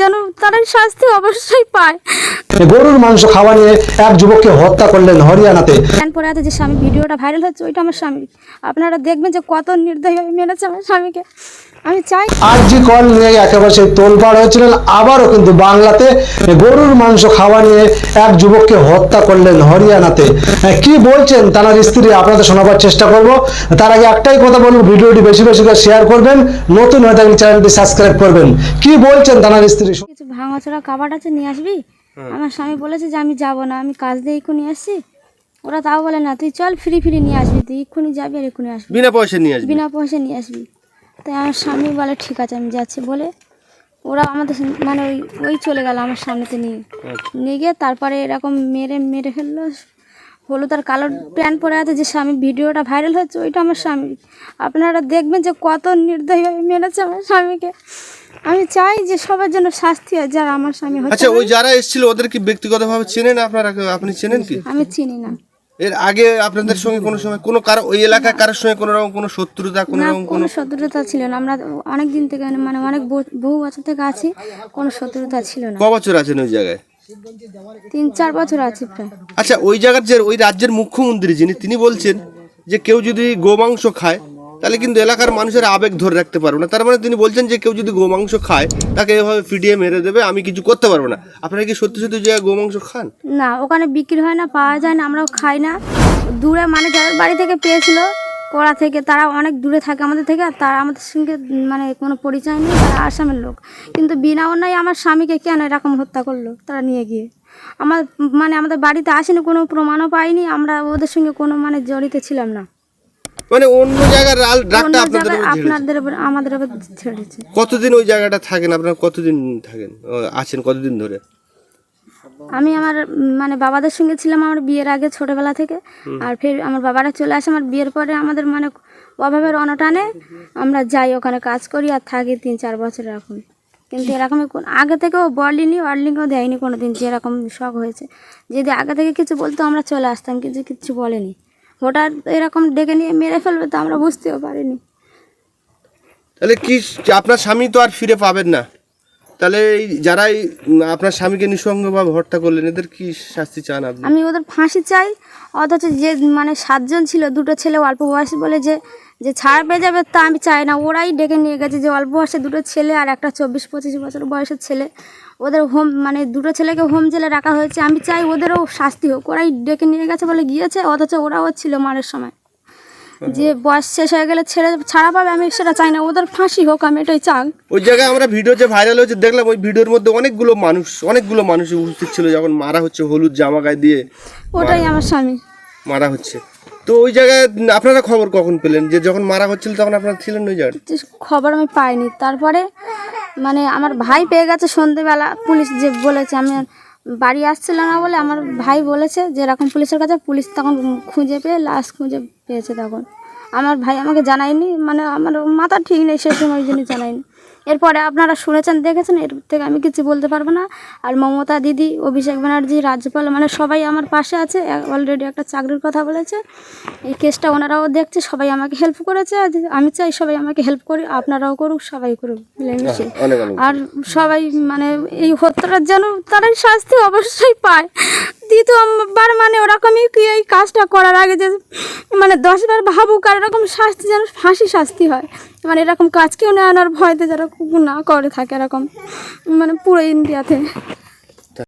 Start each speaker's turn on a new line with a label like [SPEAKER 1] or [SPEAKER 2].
[SPEAKER 1] যেন তারা শাস্তি অবশ্যই পায়।
[SPEAKER 2] গরুর মাংস খাওয়া নিয়ে এক যুবককে হত্যা করলেন হরিয়ানাতে।
[SPEAKER 1] পরে আছে যে স্বামী ভিডিওটা ভাইরাল হচ্ছে ওইটা আমার স্বামী। আপনারা দেখবেন যে কত নির্দয়ভাবে মেরেছে আমার স্বামীকে। আমি চাই আর
[SPEAKER 2] আরজি কল নিয়ে একেবারে সেই তোলপাড় হয়েছিলেন আবারও কিন্তু বাংলাতে গরুর মাংস খাওয়া নিয়ে এক যুবককে হত্যা করলেন হরিয়ানাতে। কি বলছেন তার স্ত্রী? আপনাদের শোনাবার চেষ্টা করব। তার আগে একটাই কথা বলব ভিডিওটি বেশি বেশি করে শেয়ার করবেন নতুন হয়ে থাকলে চ্যানেলটি সাবস্ক্রাইব করবেন। কি বলছেন তার স্ত্রী?
[SPEAKER 1] কিছু ভাঙাচোরা কাবাট আছে নিয়ে আসবি? আমার স্বামী বলেছে যে আমি যাব না আমি কাজ দিয়ে এক্ষুনি আসছি। ওরা তাও বলে না তুই চল ফ্রি ফ্রি নিয়ে আসবি তুই এক্ষুনি যাবি আর এক্ষুনি আসবি।
[SPEAKER 3] বিনা পয়সা নিয়ে আসবি?
[SPEAKER 1] বিনা পয়সা নিয়ে আসবি। তাই আমার স্বামী বলে ঠিক আছে আমি যাচ্ছি বলে ওরা আমাদের মানে ওই ওই চলে গেল আমার সামনেতে নিয়ে। নিয়ে গিয়ে তারপরে এরকম মেরে মেরে ফেলল। হলুদ আর কালো প্যান্ট পরে আছে যে স্বামী ভিডিওটা ভাইরাল হচ্ছে ওইটা আমার স্বামী। আপনারা দেখবেন যে কত নির্দয়ভাবে মেরেছে আমার স্বামীকে। আমি চাই যে সবার জন্য শাস্তি হয় যারা আমার স্বামী হচ্ছে
[SPEAKER 3] আচ্ছা ওই যারা এসেছিল ওদের কি ব্যক্তিগতভাবে চেনেন আপনারা? আপনি চেনেন কি?
[SPEAKER 1] আমি চিনি না।
[SPEAKER 3] এর আগে আপনাদের সঙ্গে কোনো সময় কোনো কারও ওই এলাকায় কারোর সঙ্গে কোনো রকম কোনো শত্রুতা কোনো
[SPEAKER 1] না
[SPEAKER 3] রকম
[SPEAKER 1] কোনো শত্রুতা ছিল না। আমরা অনেক দিন থেকে মানে অনেক ব- বহু বছর থেকে আছি কোনো শত্রুতা ছিল না।
[SPEAKER 3] ক বছর আছেন ওই জায়গায়?
[SPEAKER 1] তিন চার বছর আছি প্রায়।
[SPEAKER 3] আচ্ছা ওই জায়গার যে ওই রাজ্যের মুখ্যমন্ত্রী যিনি তিনি বলছেন যে কেউ যদি গোমাংস খায় তাহলে কিন্তু এলাকার মানুষের আবেগ ধরে রাখতে পারব না। তার মানে তিনি বলছেন যে কেউ যদি গোমাংস খায়, তাকে এভাবে ফিডিয়ে মেরে দেবে, আমি কিছু করতে পারব না। আপনারা কি সত্যি সত্যি জায়গায় গোমাংস খান?
[SPEAKER 1] না, ওখানে বিক্রি হয় না, পাওয়া যায় না, আমরাও খাই না। দূরে মানে যাদের বাড়ি থেকে পেয়েছিল, কড়া থেকে, তারা অনেক দূরে থাকে আমাদের থেকে, আর তারা আমাদের সঙ্গে মানে কোনো পরিচয় নেই, তারা আসামের লোক। কিন্তু বিনা অন্যায় আমার স্বামীকে কেন এরকম হত্যা করল তারা নিয়ে গিয়ে? আমার মানে আমাদের বাড়িতে আসেনি, কোনো প্রমাণও পাইনি, আমরা ওদের সঙ্গে কোনো মানে জড়িত ছিলাম না।
[SPEAKER 3] মানে অন্য জায়গার রাল- রাগটা আপনাদের
[SPEAKER 1] আপনাদের উপর আমাদের উপর ছেড়েছে
[SPEAKER 3] কতদিন ওই জায়গাটা থাকেন? আপনারা কতদিন থাকেন? আছেন কতদিন ধরে?
[SPEAKER 1] আমি আমার মানে বাবাদের সঙ্গে ছিলাম আমার বিয়ের আগে ছোটবেলা থেকে। আর ফের আমার বাবারা চলে আসে আমার বিয়ের পরে আমাদের মানে অভাবের অনটানে আমরা যাই ওখানে কাজ করি আর থাকি তিন চার বছর এরকম। কিন্তু এরকমই কোন আগে থেকেও বলেনি ওয়ার্লিংও দেয়নি কোনো দিন যে এরকম শখ হয়েছে। যদি আগে থেকে কিছু বলতো আমরা চলে আসতাম কিন্তু কিছু বলেনি। হঠাৎ এরকম ডেকে নিয়ে মেরে ফেলবে তো আমরা বুঝতেও পারিনি।
[SPEAKER 3] তাহলে কি আপনার স্বামী তো আর ফিরে পাবেন না। তাহলে এই যারা এই, উম, আপনার স্বামীকে নিঃসঙ্গভাবে হত্যা করলেন এদের কি শাস্তি চান আপনি?
[SPEAKER 1] আমি ওদের ফাঁসি চাই অথচ যে মানে সাতজন ছিল দুটো ছেলে অল্প বয়সী বলে যে যে ছাড় পেয়ে যাবে তা আমি চাই না। ওরাই ডেকে নিয়ে গেছে যে অল্প বয়সে দুটো ছেলে আর একটা চব্বিশ পঁচিশ বছর বয়সের ছেলে। ওদের হোম মানে দুটো ছেলেকে হোম জেলে রাখা হয়েছে। আমি চাই ওদেরও শাস্তি হোক। ওরাই ডেকে নিয়ে গেছে বলে গিয়েছে অথচ ওরাও ছিল মারের সময়। যে বয়স শেষ হয়ে গেলে ছেড়ে ছাড়া পাবে আমি সেটা চাই না। ওদের ফাঁসি হোক আমি এটাই চাই।
[SPEAKER 3] ওই জায়গায় আমরা ভিডিও যে ভাইরাল হয়েছে দেখলাম ওই ভিডিওর মধ্যে অনেকগুলো মানুষ অনেকগুলো মানুষ উপস্থিত ছিল যখন মারা হচ্ছে হলুদ জামা গায়ে দিয়ে।
[SPEAKER 1] ওটাই আমার স্বামী।
[SPEAKER 3] মারা হচ্ছে। তো ওই জায়গায় আপনারা খবর কখন পেলেন? যে যখন মারা হচ্ছিল তখন আপনারা ছিলেন ওই জায়গায়?
[SPEAKER 1] খবর আমি পাইনি। তারপরে মানে আমার ভাই পেয়ে গেছে সন্ধেবেলা পুলিশ যে বলেছে আমি বাড়ি আসছিল না বলে আমার ভাই বলেছে যে এরকম পুলিশের কাছে, পুলিশ তখন খুঁজে পেয়ে লাশ খুঁজে পেয়েছে তখন। আমার ভাই আমাকে জানায়নি মানে আমার মাথা ঠিক নেই সে সময় জন্য জানায়নি। এরপরে আপনারা শুনেছেন দেখেছেন এর থেকে আমি কিছু বলতে পারব না। আর মমতা দিদি অভিষেক ব্যানার্জি রাজ্যপাল মানে সবাই আমার পাশে আছে অলরেডি একটা চাকরির কথা বলেছে। এই কেসটা ওনারাও দেখছে সবাই আমাকে হেল্প করেছে আমি চাই সবাই আমাকে হেল্প করি আপনারাও করুক সবাই করুক মিলেমিশে।
[SPEAKER 3] অনেক
[SPEAKER 1] আর সবাই মানে এই হত্যার যেন তারাই শাস্তি অবশ্যই পায়। দ্বিতীয়বার মানে ওরকমই কি এই কাজটা করার আগে যে মানে দশবার ভাবুক আর এরকম শাস্তি যেন ফাঁসি শাস্তি হয়। মানে এরকম কাজকেও না আনার ভয়তে যারা না করে থাকে এরকম মানে পুরো ইন্ডিয়াতে